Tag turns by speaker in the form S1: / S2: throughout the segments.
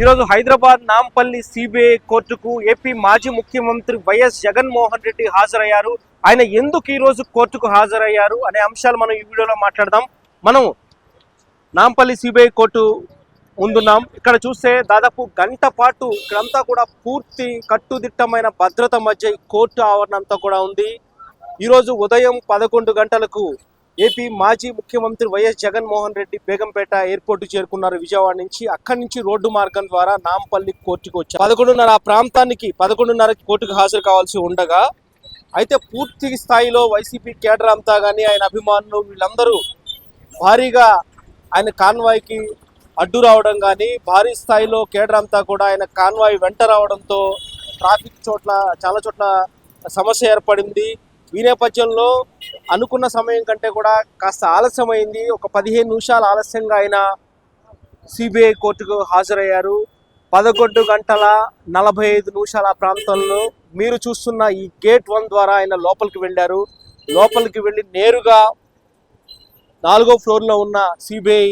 S1: ఈరోజు Hyderabad Nampally C B I కోర్టుకు AP మాజీ ముఖ్యమంత్రి వైఎస్ జగన్మోహన్ రెడ్డి హాజరయ్యారు. ఆయన ఎందుకు ఈ రోజు కోర్టుకు హాజరయ్యారు అనే అంశాలు మనం ఈ వీడియోలో మాట్లాడదాం. మనం నాంపల్లి సిబిఐ కోర్టు ముందున్నాం. ఇక్కడ చూస్తే దాదాపు గంట పాటు ఇక్కడంతా కూడా పూర్తి కట్టుదిట్టమైన భద్రత మధ్య కోర్టు ఆవరణ అంతా కూడా ఉంది. ఈరోజు ఉదయం పదకొండు గంటలకు ఏపీ మాజీ ముఖ్యమంత్రి వైఎస్ జగన్మోహన్ రెడ్డి బేగంపేట ఎయిర్పోర్ట్ చేరుకున్నారు. విజయవాడ నుంచి అక్కడి నుంచి రోడ్డు మార్గం ద్వారా నాంపల్లి కోర్టుకు వచ్చారు. పదకొండున్నర ఆ ప్రాంతానికి పదకొండున్నర కోర్టుకు హాజరు కావాల్సి ఉండగా అయితే పూర్తి స్థాయిలో వైసీపీ కేడర్ అంతా కానీ ఆయన అభిమానులు వీళ్ళందరూ భారీగా ఆయన కాన్వాయ్కి అడ్డు రావడం కానీ భారీ స్థాయిలో కేడర్ అంతా కూడా ఆయన కాన్వాయ్ వెంట రావడంతో ట్రాఫిక్ చోట్ల చాలా చోట్ల సమస్య ఏర్పడింది. ఈ నేపథ్యంలో అనుకున్న సమయం కంటే కూడా కాస్త ఆలస్యమైంది. ఒక పదిహేను నిమిషాలు ఆలస్యంగా ఆయన సిబిఐ కోర్టుకు హాజరయ్యారు. పదకొండు గంటల నలభై ఐదు నిమిషాల ప్రాంతంలో మీరు చూస్తున్న ఈ గేట్ వన్ ద్వారా ఆయన లోపలికి వెళ్ళారు. లోపలికి వెళ్ళి నేరుగా నాలుగో ఫ్లోర్లో ఉన్న సిబిఐ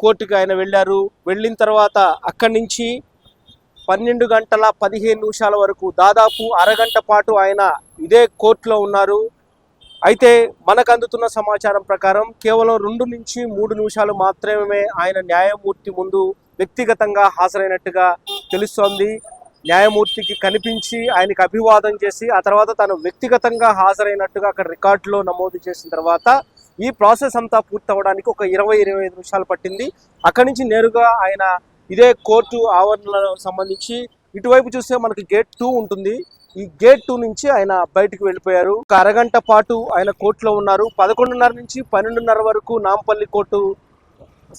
S1: కోర్టుకి ఆయన వెళ్ళారు. వెళ్ళిన తర్వాత అక్కడి నుంచి పన్నెండు గంటల పదిహేను నిమిషాల వరకు దాదాపు అరగంట పాటు ఆయన ఇదే కోర్టులో ఉన్నారు. అయితే మనకు అందుతున్న సమాచారం ప్రకారం కేవలం రెండు నుంచి మూడు నిమిషాలు మాత్రమే ఆయన న్యాయమూర్తి ముందు వ్యక్తిగతంగా హాజరైనట్టుగా తెలుస్తోంది. న్యాయమూర్తికి కనిపించి ఆయనకి అభివాదం చేసి ఆ తర్వాత తను వ్యక్తిగతంగా హాజరైనట్టుగా అక్కడ రికార్డులో నమోదు చేసిన తర్వాత ఈ ప్రాసెస్ అంతా పూర్తవడానికి ఒక ఇరవై ఇరవై ఐదు నిమిషాలు పట్టింది. అక్కడి నుంచి నేరుగా ఆయన ఇదే కోర్టు ఆవరణలకు సంబంధించి ఇటువైపు చూస్తే మనకి గేట్ టూ ఉంటుంది. ఈ గేట్ టూ నుంచి ఆయన బయటకు వెళ్ళిపోయారు. ఒక అరగంట పాటు ఆయన కోర్టులో ఉన్నారు. పదకొండున్నర నుంచి పన్నెండున్నర వరకు నాంపల్లి కోర్టు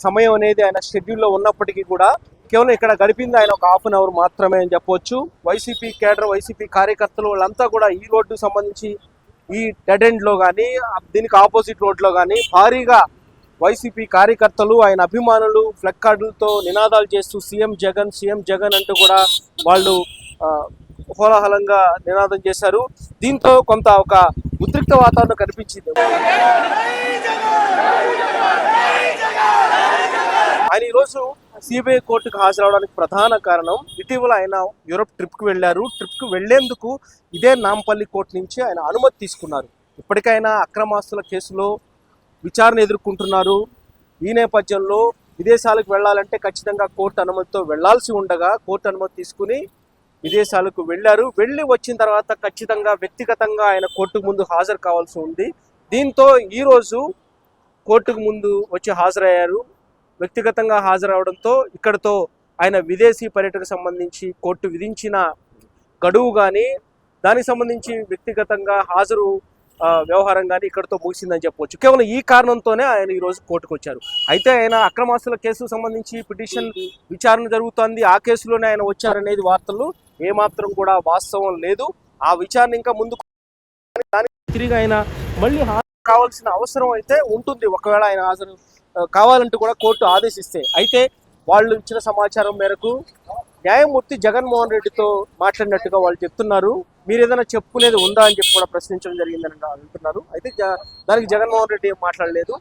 S1: సమయం అనేది ఆయన షెడ్యూల్లో ఉన్నప్పటికీ కూడా కేవలం ఇక్కడ గడిపింది ఆయన ఒక హాఫ్ అన్ అవర్ మాత్రమే అని చెప్పొచ్చు. వైసీపీ కేడర్ వైసీపీ కార్యకర్తలు వాళ్ళంతా కూడా ఈ రోడ్డు సంబంధించి ఈ డెడ్ ఎండ్లో కానీ దీనికి ఆపోజిట్ రోడ్లో కానీ భారీగా వైసీపీ కార్యకర్తలు ఆయన అభిమానులు ఫ్లెక్ కార్డులతో నినాదాలు చేస్తూ సీఎం జగన్ సీఎం జగన్ అంటూ కూడా వాళ్ళు హోలాహలంగా కోలాహలంగా నినాదం చేశారు. దీంతో కొంత ఒక ఉద్రిక్త వాతావరణం కనిపించింది. ఆయన ఈరోజు సిబిఐ కోర్టుకు హాజరవడానికి ప్రధాన కారణం ఇటీవల ఆయన యూరప్ ట్రిప్కి వెళ్ళారు. ట్రిప్కి వెళ్ళేందుకు ఇదే నాంపల్లి కోర్టు నుంచి ఆయన అనుమతి తీసుకున్నారు. ఇప్పటికైనా అక్రమాస్తుల కేసులో విచారణ ఎదుర్కొంటున్నారు. ఈ నేపథ్యంలో విదేశాలకు వెళ్ళాలంటే ఖచ్చితంగా కోర్టు అనుమతితో వెళ్ళాల్సి ఉండగా కోర్టు అనుమతి తీసుకుని విదేశాలకు వెళ్ళారు. వెళ్ళి వచ్చిన తర్వాత ఖచ్చితంగా వ్యక్తిగతంగా ఆయన కోర్టుకు ముందు హాజరు కావాల్సి ఉంది. దీంతో ఈరోజు కోర్టుకు ముందు వచ్చి హాజరయ్యారు. వ్యక్తిగతంగా హాజరవడంతో ఇక్కడతో ఆయన విదేశీ పర్యటనకు సంబంధించి కోర్టు విధించిన గడువు కానీ దానికి సంబంధించి వ్యక్తిగతంగా హాజరు వ్యవహారం కానీ ఇక్కడతో ముగిసిందని చెప్పవచ్చు కేవలం ఈ కారణంతోనే ఆయన ఈరోజు కోర్టుకు వచ్చారు అయితే ఆయన అక్రమాస్తుల కేసుకు సంబంధించి పిటిషన్ విచారణ జరుగుతోంది. ఆ కేసులోనే ఆయన వచ్చారనేది వార్తలు ఏమాత్రం కూడా వాస్తవం లేదు. ఆ విచారణ ఇంకా ముందుకు దానికి తిరిగి ఆయన మళ్ళీ హాజరు కావాల్సిన అవసరం అయితే ఉంటుంది. ఒకవేళ ఆయన హాజరు కావాలంటూ కూడా కోర్టు ఆదేశిస్తే. అయితే వాళ్ళు ఇచ్చిన సమాచారం మేరకు న్యాయమూర్తి జగన్మోహన్ రెడ్డితో మాట్లాడినట్టుగా వాళ్ళు చెప్తున్నారు. మీరు ఏదైనా చెప్పుకునేది ఉందా అని చెప్పి కూడా ప్రశ్నించడం జరిగిందని అంటున్నారు. అయితే దానికి జగన్మోహన్ రెడ్డి ఏం మాట్లాడలేదు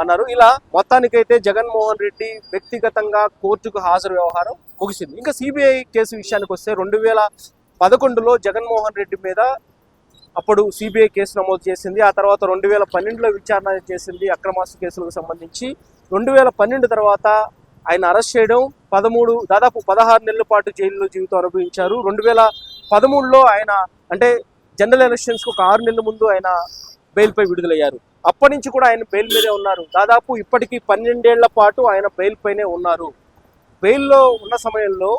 S1: అన్నారు. ఇలా మొత్తానికైతే జగన్మోహన్ రెడ్డి వ్యక్తిగతంగా కోర్టుకు హాజరు వ్యవహారం ముగిసింది. ఇంకా సిబిఐ కేసు విషయానికి వస్తే రెండు వేల పదకొండులో జగన్మోహన్ రెడ్డి మీద అప్పుడు సిబిఐ కేసు నమోదు చేసింది. ఆ తర్వాత రెండు వేల పన్నెండులో విచారణ చేసింది అక్రమాస్తు కేసులకు సంబంధించి. రెండు వేల పన్నెండు తర్వాత ఆయన అరెస్ట్ చేయడం పదమూడు దాదాపు పదహారు నెలల పాటు జైల్లో జీవితం అనుభవించారు. రెండు వేల పదమూడులో ఆయన అంటే జనరల్ ఎలక్షన్స్కి ఒక ఆరు నెలల ముందు ఆయన బెయిల్పై విడుదలయ్యారు. అప్పటి నుంచి కూడా ఆయన బెయిల్ మీదే ఉన్నారు. దాదాపు ఇప్పటికీ పన్నెండేళ్ళ పాటు ఆయన బెయిల్పైనే ఉన్నారు. బెయిల్లో ఉన్న సమయంలో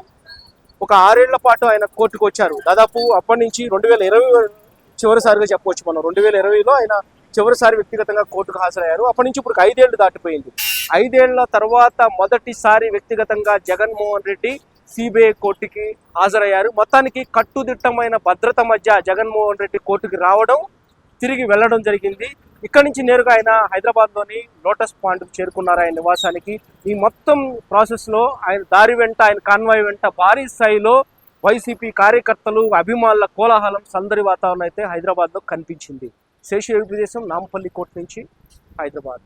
S1: ఒక ఆరేళ్ళ పాటు ఆయన కోర్టుకు వచ్చారు. దాదాపు అప్పటి నుంచి రెండు వేల ఇరవై చివరిసారిగా చెప్పవచ్చు మనం. రెండు వేల ఇరవైలో ఆయన చివరిసారి వ్యక్తిగతంగా కోర్టుకు హాజరయ్యారు. అప్పటి నుంచి ఇప్పుడు ఐదేళ్ళు దాటిపోయింది. ఐదేళ్ళ తర్వాత మొదటిసారి వ్యక్తిగతంగా జగన్మోహన్ రెడ్డి సిబిఐ కోర్టుకి హాజరయ్యారు. మొత్తానికి కట్టుదిట్టమైన భద్రత మధ్య జగన్మోహన్ రెడ్డి కోర్టుకి రావడం తిరిగి వెళ్ళడం జరిగింది. ఇక్కడి నుంచి నేరుగా ఆయన హైదరాబాద్లోని లోటస్ పాయింట్కు చేరుకున్నారు ఆయన నివాసానికి. ఈ మొత్తం ప్రాసెస్లో ఆయన దారి వెంట ఆయన కాన్వాయ్ వెంట భారీ స్థాయిలో వైసీపీ కార్యకర్తలు అభిమానుల కోలాహలం సందడి వాతావరణం అయితే హైదరాబాద్లో కనిపించింది. శేష ప్రదేశం నాంపల్లి కోర్టు నుంచి హైదరాబాద్.